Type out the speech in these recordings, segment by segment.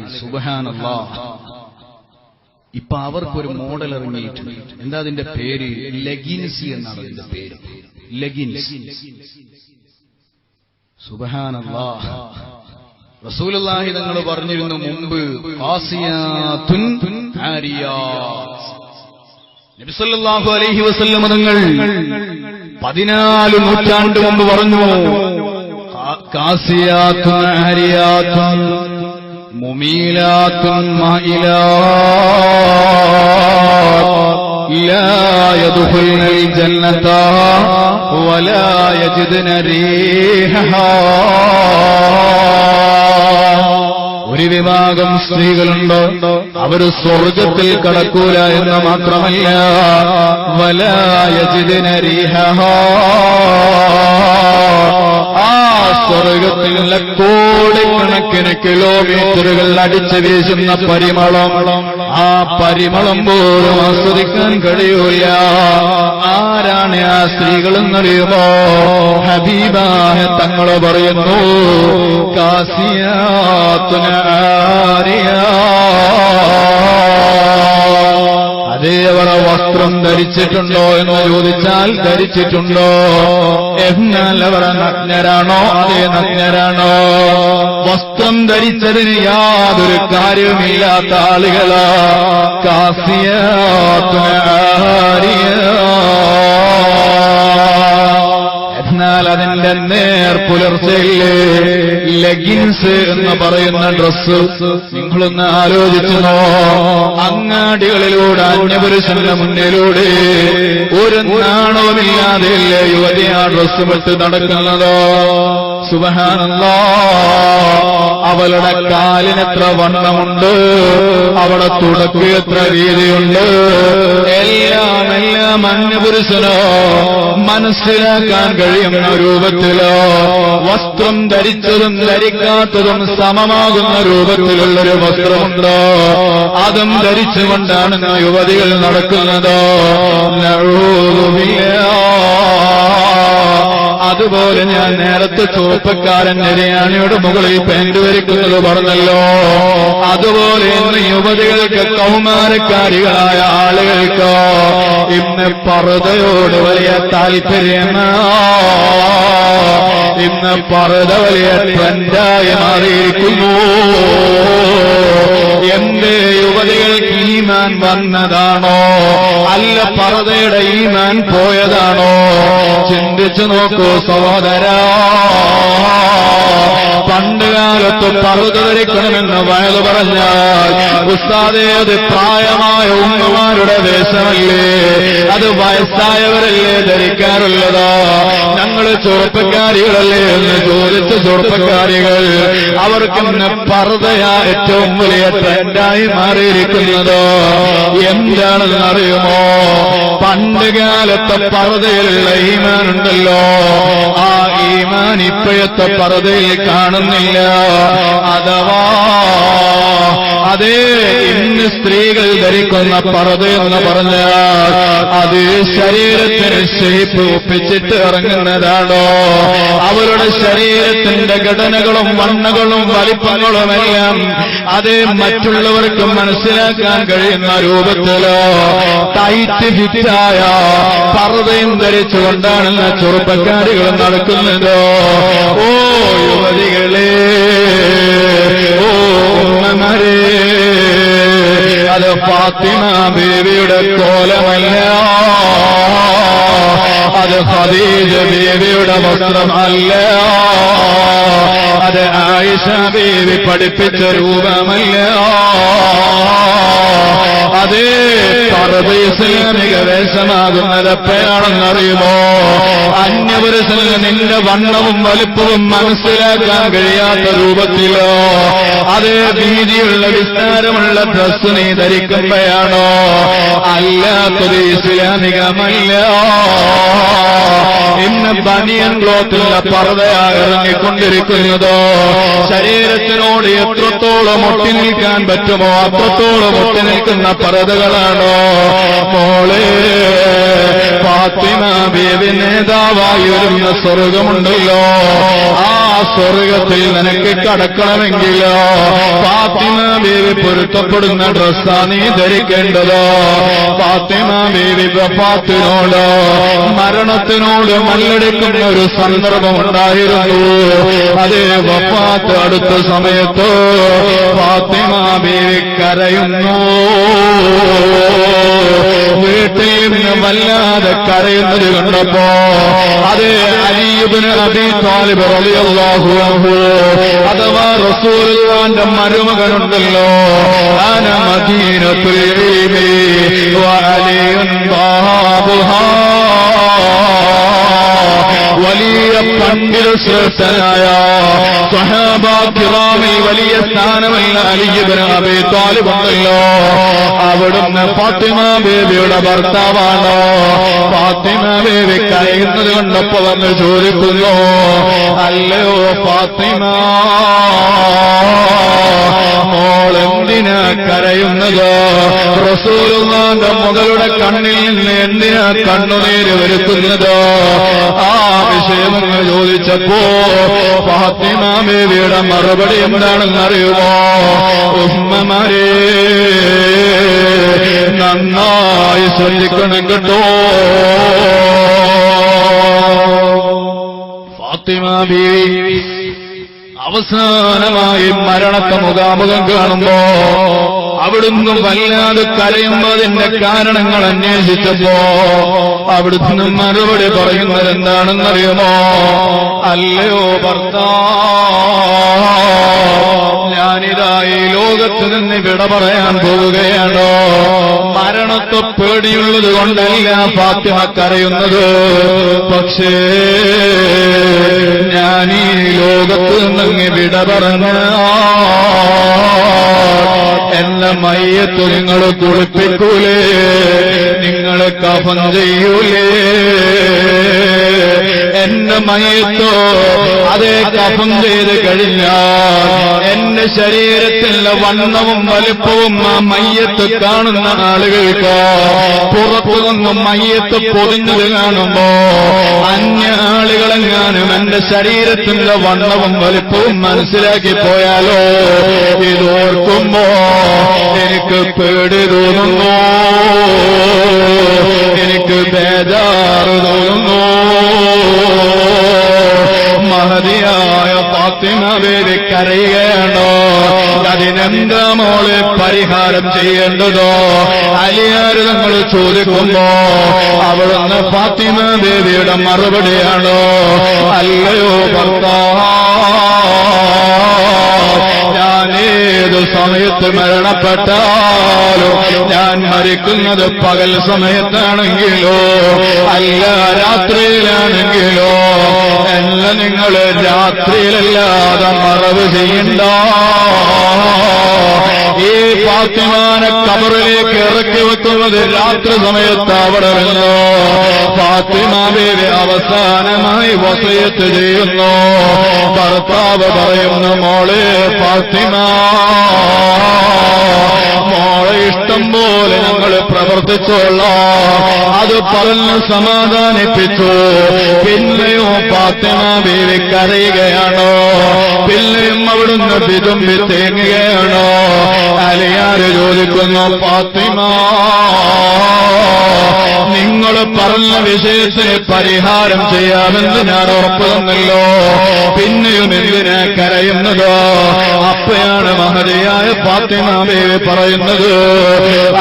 സുബഹാനല്ലാ. ഇപ്പൊ അവർക്കൊരു മോഡൽ ഇറങ്ങിയിട്ടുണ്ട്. എന്താ അതിന്റെ പേര്? ലഗിൻസി എന്നാണ് അതിന്റെ പേര്. ലെഗിൻസ്. സുബഹാനല്ലാ. റസൂലുള്ളാഹി തങ്ങൾ പറഞ്ഞിരുന്നു മുമ്പ് നബിസല്ലാഹു അലൈഹി വസല്ലം തങ്ങൾ പതിനാല് നൂറ്റാണ്ട് മുമ്പ് പറഞ്ഞു ഖാ- مميلات مائلات لا يدخلن الجنة ولا يجدن ريحها ഒരു വിഭാഗം സ്ത്രീകളുണ്ട്? അവർ സ്വർഗത്തിൽ കടക്കൂല എന്ന് മാത്രമല്ല. വലായജിതനരീഹ ആ സ്വർഗത്തിലുള്ള കോടിക്കണക്കിന് കിലോമീറ്ററുകൾ അടിച്ചു വീശുന്ന പരിമളം. ആ പരിമളം പോലും ആസ്വദിക്കാൻ കഴിയൂല. ആരാണ് ആ സ്ത്രീകളെന്നറിയുമോ ഹബീബായ തങ്ങൾ പറയുന്നു കാസിയാത്തുന അതേ അവർ വസ്ത്രം ധരിച്ചിട്ടുണ്ടോ എന്ന് ചോദിച്ചാൽ ധരിച്ചിട്ടുണ്ടോ? എന്നാൽ നഗ്നരാണോ? അതേ നഗ്നരാണോ? വസ്ത്രം ധരിച്ചതിന് യാതൊരു കാര്യമില്ലാത്ത ആളുകളാ. കാസിയാത്തുന എന്നാൽ അതിന്റെ നേർ പുലർച്ചയില്ലേ ലെഗിൻസ് എന്ന് പറയുന്ന ഡ്രസ് നിങ്ങളൊന്ന് ആലോചിച്ചോ അങ്ങാടികളിലൂടെ അന്യപുരുഷന്റെ മുന്നിലൂടെ ഒരു നാണവുമില്ലാതെയല്ലേ യുവതി ആ ഡ്രസ് വിട്ട് നടക്കുന്നതോ? സുബഹാനല്ലോ. അവളുടെ കാലിനെത്ര വണ്ണമുണ്ട്? അവിടെ തുടക്ക് എത്ര രീതിയുണ്ട് എല്ലാം എല്ലാം അന്യപുരുഷനോ മനസ്സിലാക്കാൻ കഴിയുന്ന രൂപത്തിലോ വസ്ത്രം ധരിച്ചതും ധരിക്കാത്തതും സമമാകുന്ന രൂപത്തിലുള്ളൊരു വസ്ത്രമുണ്ടോ? അതും ധരിച്ചുകൊണ്ടാണ് യുവതികൾ നടക്കുന്നത്. നഊദുബില്ലാ. അതുപോലെ ഞാൻ നേരത്തെ ചുവപ്പക്കാരൻ നിരയാണിയുടെ മുകളിൽ പെയിന്റ് വരിക്കുന്നത് പറഞ്ഞല്ലോ. അതുപോലെ ഇന്ന് യുവതികൾക്ക് കൗമാരക്കാരികളായ ആളുകൾക്ക് ഇന്ന് പറുതയോട് വലിയ താല്പര്യമാ. ഇന്ന് പറുത വലിയ ട്രെൻഡായി മാറിയിരിക്കുന്നു. എന്റെ യുവതികൾക്ക് ഈമാൻ വന്നതാണോ? അല്ല പർദ്ദയുടെ ഈമാൻ പോയതാണോ? ചിന്തിച്ചു നോക്കൂ സഹോദരാ. കാലത്ത് പർദ്ദ ധരിക്കണമെന്ന് വയത് പറഞ്ഞാൽ ഉസ്താദേ അത് പ്രായമായ ഉമ്മമാരുടെ വേഷമല്ലേ? അത് വയസ്സായവരല്ലേ ധരിക്കാറുള്ളത്? ഞങ്ങൾ ചെറുപ്പക്കാരികളല്ലേ എന്ന് ചോദിച്ച ചെറുപ്പക്കാരികൾ അവർക്ക് ഇന്ന് പർദ്ദയാ ഏറ്റവും വലിയ ട്രെൻഡായി മാറിയിരിക്കുന്നത്. എന്താണെന്ന് അറിയുമോ? പണ്ട് കാലത്തെ പറുതയിലുള്ള ഈമാനുണ്ടല്ലോ. ആ ഈമാൻ ഇപ്പോഴത്തെ പറുതയിൽ കാണുന്നില്ല. അഥവാ അതേ ഇന്ന് സ്ത്രീകൾ ധരിക്കുന്ന പറത് എന്ന് പറഞ്ഞാൽ അത് ശരീരത്തിന് ഷേപ്പ് ഒപ്പിച്ചിട്ട് ഇറങ്ങുന്നതാണോ? അവരുടെ ശരീരത്തിന്റെ ഘടനകളും വണ്ണകളും വലിപ്പങ്ങളുമെല്ലാം അത് മറ്റുള്ളവർക്ക് മനസ്സിലാക്കാൻ കഴിയുന്ന രൂപത്തിലോ ടൈറ്റ് ഫിറ്റായ പറതയും ധരിച്ചുകൊണ്ടാണ് കൊണ്ടാണ് ചെറുപ്പക്കാരികൾ നടക്കുന്നത്. ഓ യുവതികളെ ഫാത്തിമ ബേബിയുടെ കോലമല്ല. അത് ഖദീജ ബേബിയുടെ വസ്ത്രമല്ല അത് ആയിഷ ബേബി പഠിപ്പിച്ച രൂപമല്ല. അതേ പർവ ഇസ്ലാമിക വേഷമാകുന്നത് എപ്പോഴാണെന്നറിയുമോ അന്യപുരുഷന് നിന്റെ വണ്ണവും വലുപ്പവും മനസ്സിലാക്കാൻ കഴിയാത്ത രൂപത്തിലോ? അതേ വീതിയുള്ള വിസ്താരമുള്ള ഡ്രസ് നീ ധരിക്കുമ്പോഴാണോ? അല്ലാത്തത് ഇസ്ലാമികമല്ല. ഇന്ന് ബനിയൻ ക്ലോത്തുള്ള ഇറങ്ങിക്കൊണ്ടിരിക്കുന്നതോ? ശരീരത്തിനോട് എത്രത്തോളം ഒട്ടി നിൽക്കാൻ പറ്റുമോ? അത്രത്തോളം ഒട്ടി നിൽക്കുന്ന പറതകളാണോ മോളെ ഫാത്തിമ ബേബി നേതാവായി വരുന്ന സ്വർഗമുണ്ടല്ലോ. ആ സ്വർഗത്തിൽ നിനക്ക് കടക്കണമെങ്കിലോ? ഫാത്തിമ പൊരുത്തപ്പെടുന്ന ഡ്രസ്സാ നീ ധരിക്കേണ്ടതോ. ഫാത്തിമ ബീവി വഫാത്തിനോട് മരണത്തിനോട് മല്ലടിക്കുന്ന ഒരു സന്ദർഭം ഉണ്ടായിരുന്നു. അതേ വഫാത്ത് അടുത്ത സമയത്ത് ഫാത്തിമ ബീവി കരയുന്നു. വീട്ടിൽ നിന്ന് വല്ലാതെ കരയുന്നത് കണ്ടപ്പോ അതേ അബി താലിബ് അഥവാ റസൂലിന്റെ മരുമകനുണ്ടല്ലോ. ആന മദീനത്തുൽ ബാബുഹാ വലിയ പണ്ഡിത ശ്രേഷ്ഠനായ സഹാബാക്കിറാമിൽ വലിയ സ്ഥാനമല്ല അലിയബിന് താലിബാണല്ലോ അവിടുന്ന് ഫാത്തിമ ബേബിയുടെ ഭർത്താവാണോ? ഫാത്തിമ ബേബി കരയുന്നത് കണ്ടപ്പോ വന്ന് ചോദിക്കുന്നു അല്ലയോ ഫാത്തിമ എന്തിനാ കരയുന്നത് റസൂലുമാന്റെ മുകളുടെ കണ്ണിൽ നിന്ന് എന്തിനാ കണ്ണുനീര് വരുത്തുന്നത്? ആ വിഷയമങ്ങ് ചോദിച്ചപ്പോ ഫാത്തിമാമേവിയുടെ മറുപടി എന്താണെന്ന് അറിയുമോ? ഉമ്മമാരെ നന്നായി ശ്രദ്ധിക്കണം കേട്ടോ. ഫാത്തിമ ബീവി അവസാനമായി മരണത്തെ മുഖാമുഖം കാണുമ്പോ അവിടുന്ന് വല്ലാതെ കരയുന്നതിന്റെ കാരണങ്ങൾ അന്വേഷിച്ചപ്പോ അവിടുന്ന് മറുപടി പറയുന്നത് എന്താണെന്നറിയുമോ അല്ലയോ ഭർത്താ ഞാനിതാ ഈ ലോകത്ത് നിന്ന് വിട പറയാൻ പോവുകയാണോ മരണത്തെ പേടിയുള്ളത് കൊണ്ടല്ല ഫാത്തിമ കരയുന്നത്. പക്ഷേ ഞാൻ ഈ ലോകത്ത് നിന്ന് വിട പറഞ്ഞ എന്ന മയ്യത്ത് നിങ്ങൾ കുളിപ്പിക്കൂലേ? നിങ്ങൾ കഫം ചെയ്യൂലേ? എന്റെ മയത്തോ അതേ കഫം ചെയ്ത് കഴിഞ്ഞാൽ എന്റെ ശരീരത്തിലെ വണ്ണവും വലുപ്പവും ആ മയ്യത്ത് കാണുന്ന ആളുകൾക്ക് പുറത്തു നിന്നും മയ്യത്ത് പൊതിഞ്ഞത് കാണുമ്പോ അന്യ ആളുകളെങ്ങാനും എന്റെ ശരീരത്തിന്റെ വണ്ണവും വലുപ്പവും മനസ്സിലാക്കി പോയാലോ? ഇതോർക്കുമ്പോ എനിക്ക് പേടി തോന്നുന്നു. എനിക്ക് ബേജാറ് തോന്നുന്നു. മഹതിയായ ഫാത്തിമ ബേബി കരയുകയാണോ അതിനെന്താ മോളെ പരിഹാരം ചെയ്യേണ്ടതോ? അലിയാര് നമ്മൾ ചോദിക്കുമ്പോ അവളാണ് ഫാത്തിമ ദേവിയുടെ മറുപടിയാണോ? അല്ലയോ ഭർത്താ. ഞാനേത് സമയത്ത് മരണപ്പെട്ടാലോ ഞാൻ മരിക്കുന്നത് പകൽ സമയത്താണെങ്കിലോ അല്ല രാത്രിയിലാണെങ്കിലോ എന്നെ നിങ്ങൾ രാത്രിയിലല്ലാതെ മറവ് ചെയ്യണ്ട. ഈ ഫാത്തിമാനെ കബറിലേക്ക് ഇറക്കി വെക്കുന്നത് രാത്രി സമയത്ത് അവിടെ വന്നോ ഫാത്തിമ ബേബി അവസാനമായി വസയത്ത് ചെയ്യുന്നു. ഭർത്താവ് പറയുന്നു മോളെ ഫാത്തിമ. മോളെ ഇഷ്ടം പോലെ ഞങ്ങൾ പ്രവർത്തിച്ചുള്ള അത് പറഞ്ഞ് സമാധാനിപ്പിച്ചു. പിന്നെയോ ഫാത്തിമ ബീവി കരയുകയാണോ? പിന്നെയും അവിടുന്ന് വിതുമ്പി തേങ്ങുകയാണോ? അലിയാര് ചോദിക്കുന്നു ഫാത്തിമ. പറഞ്ഞ വിഷയത്തിന് പരിഹാരം ചെയ്യാമെന്ന് ഞാൻ ഉറപ്പ് തന്നല്ലോ പിന്നെയും എന്തിനാ കരയുന്നതോ? അപ്പയാണ് മഹതിയായ ഫാത്തിമ ബേബി പറയുന്നത്.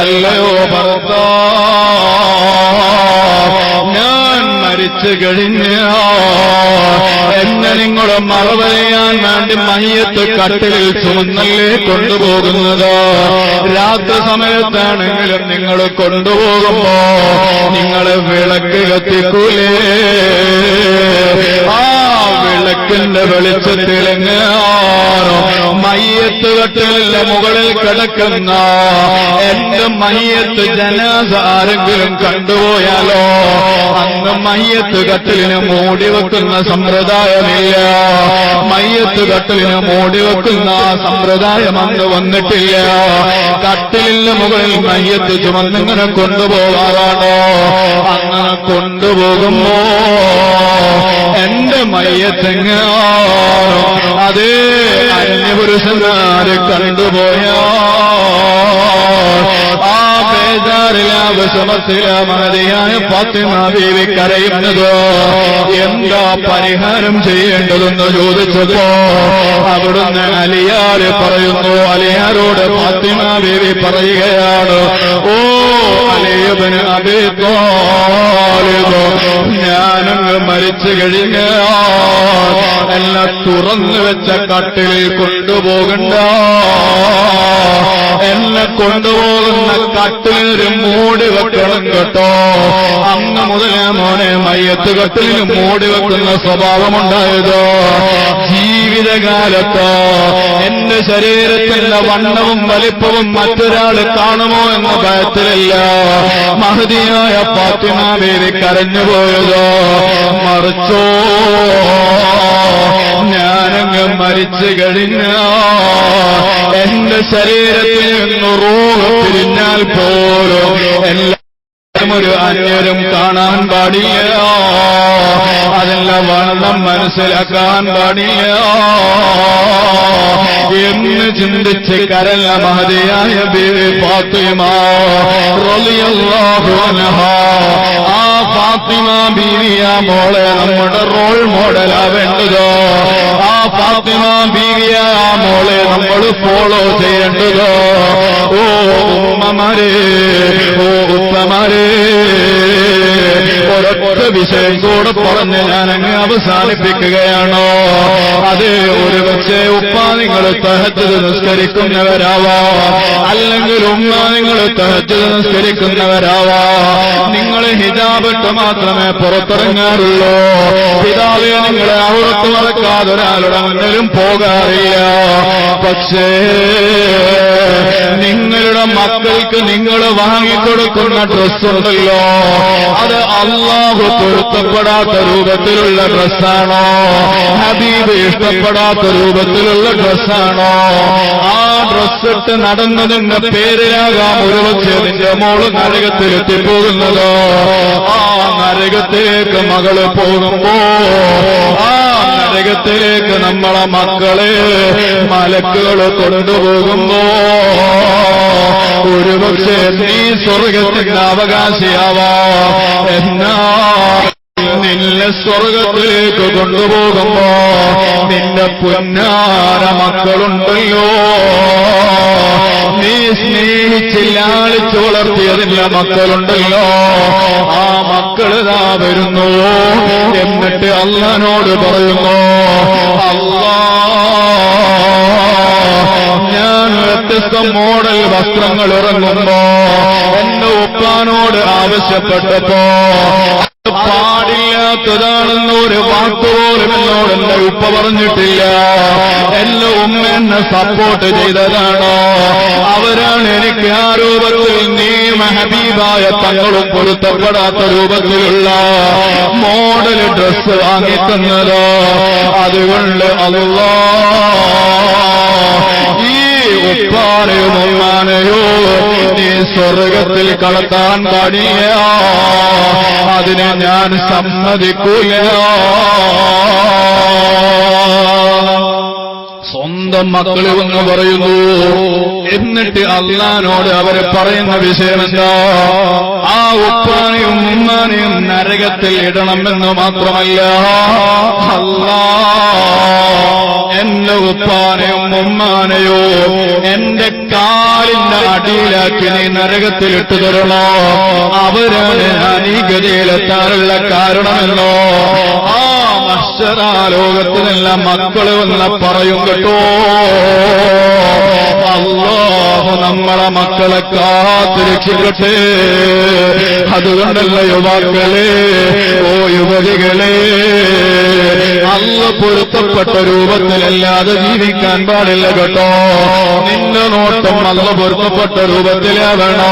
അല്ലയോ ഭർത്താ. മരിച്ചു കഴിഞ്ഞു എന്നെ നിങ്ങൾ മറവറിയാൻ വേണ്ടി മയ്യത്ത് കട്ടിലിൽ ചുമന്നല്ലേ കൊണ്ടുപോകുന്നത്? രാത്രി സമയത്താണെങ്കിലും നിങ്ങൾ കൊണ്ടുപോകുമ്പോ നിങ്ങളെ വിളക്ക് കത്തിക്കൂലേ? ആ വിളക്കിന്റെ വെളിച്ചത്തിലെങ്ങാനോ മയ്യത്ത് കട്ടിലിന്റെ മുകളിൽ കിടക്കുന്ന എന്റെ മയ്യത്ത് ജനാസ ആരെങ്കിലും കണ്ടുപോയാലോ? അന്ന് മയ്യത്ത് കട്ടിലിന് മൂടി വെക്കുന്ന സമ്പ്രദായമില്ല. മയ്യത്ത് കട്ടിലിന് മൂടി വെക്കുന്ന സമ്പ്രദായം അന്ന് വന്നിട്ടില്ല. കട്ടിലിന് മുകളിൽ മയ്യത്ത് ചുമന്നിങ്ങനെ കൊണ്ടുപോകാറാണോ? അങ്ങനെ കൊണ്ടുപോകുമ്പോ എന്റെ ഇറങ്ങാനോ അതേ അന്യപുരുഷന്മാരെ കണ്ടുപോയാ? ആ ബേജാറിലെ അവസമത്തിലെ മഹതിയായ പാത്തിമ ബീവി കരയുന്നതോ എന്താ പരിഹാരം ചെയ്യേണ്ടതെന്ന് ചോദിച്ചതോ? അവിടുന്ന് അലിയാർ പറയുന്നു അലിയാരോട് പാത്തിമ ബീവി പറയുകയാണ് ഓ അലിയബന് അബിത്തോ ഞാൻ മരിച്ചു കഴിഞ്ഞാൽ എന്നെ തുറന്നു വെച്ച കട്ടിലിൽ കൊണ്ടുപോകണ്ട. എന്നെ കൊണ്ടുപോകുന്ന കട്ടിലൊരു മൂടി വെക്കണം കേട്ടോ. അന്ന് മുതലേ മോനെ മയ്യത്ത് കട്ടിലിന് മൂടി വെക്കുന്ന സ്വഭാവമുണ്ടായതോ ജീവിതകാലത്തോ. എന്റെ ശരീരത്തിന്റെ വണ്ണവും വലിപ്പവും മറ്റൊരാൾ കാണുമോ എന്ന ഭയത്തിലല്ല. മഹതിയായ പാത്തിമാവേരി കരഞ്ഞുപോയതോ. മറിച്ചോ? ഞാനങ്ങ് മരിച്ചു കഴിഞ്ഞ എന്റെ ശരീരത്തിൽ നിന്ന് റോഹ് പിരിഞ്ഞാൽ പോലും എല്ലാവരും ഒരു അന്യരും കാണാൻ പാടില്ല. അതെല്ലാം വണ്ണം മനസ്സിലാക്കാൻ പാടില്ല. എന്ന് ചിന്തിച്ച് കരല മഹതിയായ ബീവി ആ ഫാത്തിമ ബീവിയ മോളെ നമ്മുടെ റോൾ മോഡലാവേണ്ടതോ ആ ഫാത്തിമ ബീവിയ മോളെ നമ്മൾ ഫോളോ ചെയ്യേണ്ടതോ? ഓ ഉമ്മമാരെ ഓ ഉത്തമാരെ ഒരൊറ്റ വിഷയം കൂടെ പറഞ്ഞ് ഞാൻ അങ്ങ് അവസാനിപ്പിക്കുകയാണോ? അത് ഒരു പക്ഷേ ഉപ്പ നിങ്ങൾ തഹജത് നിസ്കരിക്കുന്നവരാവാ അല്ലെങ്കിൽ ഉമ്മ നിങ്ങൾ തഹജത് നിസ്കരിക്കുന്നവരാവാ. നിങ്ങൾ മാത്രമേ പുറത്തിറങ്ങാറുള്ളൂ. പിതാവെ നിങ്ങളെ അവിടത്ത് മറക്കാതെ ഒരാളുടെ മുന്നിലും പോകാറില്ല. പക്ഷേ നിങ്ങളുടെ മക്കൾക്ക് നിങ്ങൾ വാങ്ങിക്കൊടുക്കുന്ന ഡ്രസ്സുണ്ടല്ലോ അത് അള്ളാഹു പൊരുത്തപ്പെടാത്ത രൂപത്തിലുള്ള ഡ്രസ്സാണോ ഹബീബ് ഇഷ്ടപ്പെടാത്ത രൂപത്തിലുള്ള ഡ്രസ്സാണോ ആ ഡ്രസ് ഇട്ട് നിന്ന് പേരിലാകാം ഒരുപക്ഷെ നിന്റെ മോൾ നരകത്തിലെത്തിപ്പോകുന്നതോ ആ നരകത്തിലേക്ക് മകൾ പോകുമ്പോ ആ നരകത്തിലേക്ക് നമ്മളെ മക്കളെ മലക്കുകൾ കൊണ്ടുപോകുമ്പോ ഒരുപക്ഷെ നീ സ്വർഗത്തിന്റെ അവകാശിയാവാ. എന്നാ നിന്നെ സ്വർഗത്തിലേക്ക് കൊണ്ടുപോകുമ്പോ നിന്റെ പൊന്നാര മക്കളുണ്ടല്ലോ. വളർത്തിയതിന്റെ മക്കളുണ്ടല്ലോ. ആ മക്കളിതാ വരുന്നു. എന്നിട്ട് അള്ളനോട് പറയുന്നു അല്ലാ ഞാൻ വ്യത്യസ്ത മോഡൽ വസ്ത്രങ്ങൾ ഇറങ്ങുമ്പോ എന്റെ ഉപ്പാനോട് ആവശ്യപ്പെട്ടപ്പോ പാടില്ലാത്തതാണെന്ന് ഒരു വാക്കുപോലും എന്നോട് എന്റെ ഉപ്പ പറഞ്ഞിട്ടില്ല. എന്റെ ഉമ്മ എന്നെ സപ്പോർട്ട് ചെയ്തതാണോ? അവരാണ് എനിക്ക് ആ രൂപത്തിൽ നീ ഹബീബായ തങ്ങളും പൊരുത്തപ്പെടാത്ത രൂപത്തിലുള്ള മോഡൽ ഡ്രസ് വാങ്ങിത്തന്നതോ അതുകൊണ്ട് അല്ലോ ഈ ഉപ്പാനെയോ ഉമ്മാനെയോ നീ സ്വർഗത്തിൽ കടത്താൻ പാടില്ല. അതിനെ ഞാൻ സമ്മതിക്കൂല. സ്വന്തം മക്കൾ എന്ന് പറയുന്നു. എന്നിട്ട് അള്ളഹാനോട് അവർ പറയുന്ന വിഷയം എന്താ? ആ ഉപ്പാനെയും ഉമ്മാനെയും നരകത്തിൽ ഇടണമെന്ന് മാത്രമല്ല. അല്ലാ എന്റെ ഉപ്പാനെയും ഉമ്മാനെയോ എന്റെ കാലിന്റെ അടിയിലാക്കി നീ നരകത്തിൽ തരണോ? അവരാണ് ഞാൻ കാരണമെന്നോ? ആ മത്സരാലോകത്തിനെല്ലാം മക്കൾ വന്ന പറയും കേട്ടോ. അള്ളാഹു നമ്മളെ മക്കളെ കാത്തിരക്ഷിക്കട്ടെ. അതുകൊണ്ടല്ല യുവാക്കളെ ഓ യുവതികളെ അല്ല പൊരുത്തപ്പെട്ട രൂപത്തിലല്ലാതെ ജീവിക്കാൻ പാടില്ല കേട്ടോ. നിന്റെ നോട്ടം അല്ല പൊരുത്തപ്പെട്ട രൂപത്തിലാവണോ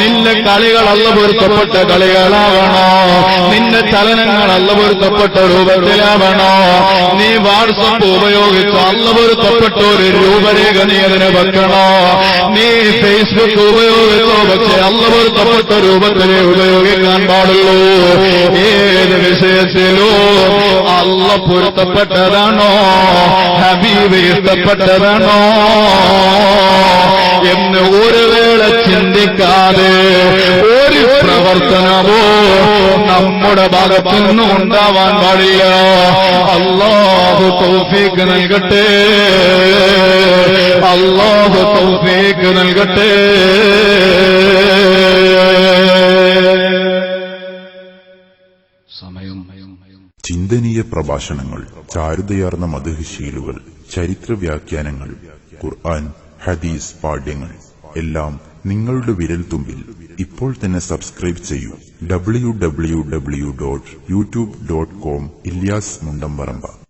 നിന്റെ കളികൾ അല്ല പൊരുത്തപ്പെട്ട കളികളാവണോ നിന്റെ ചലനങ്ങൾ അല്ല പൊരുത്തപ്പെട്ട രൂപത്തിലാവണോ നീ വാട്സപ്പ് ഉപയോഗിച്ച് അല്ല പൊരുത്തപ്പെട്ട ഒരു രൂപരേഖ നീ അതിനെ വെക്കണോ. നീ ഫേസ്ബുക്ക് ഉപയോഗിച്ചോ പക്ഷെ അല്ല പൊരുത്തപ്പെട്ട രൂപത്തിലേ ഉപയോഗിക്കാൻ പാടുള്ളൂ. ഏത് വിഷയത്തിലോ അല്ല പൊരുത്തപ്പെട്ടതാണോ? ഹബീബ് എന്ന് ഒരു വേള ചിന്തിക്കാതെ ഒരു പ്രവർത്തനമോ നമ്മുടെ ഭാഗത്തു നിന്നും ഉണ്ടാവാൻ പാടില്ല. അള്ളാഹു തോഫിക്ക് നൽകട്ടെ. അള്ളാഹു തൗഫീഖ് നൽകട്ടെ. ചിന്തനീയ പ്രഭാഷണങ്ങൾ ചാരുതയാർന്ന മധുശീലുകൾ ചരിത്ര വ്യാഖ്യാനങ്ങൾ ഖുർആൻ ഹദീസ് പാഠ്യങ്ങൾ എല്ലാം നിങ്ങളുടെ വിരൽ തുമ്പിൽ ഇപ്പോൾ തന്നെ സബ്സ്ക്രൈബ് ചെയ്യൂ. W W W dot YouTube dot com Ilyas Mundamparamba.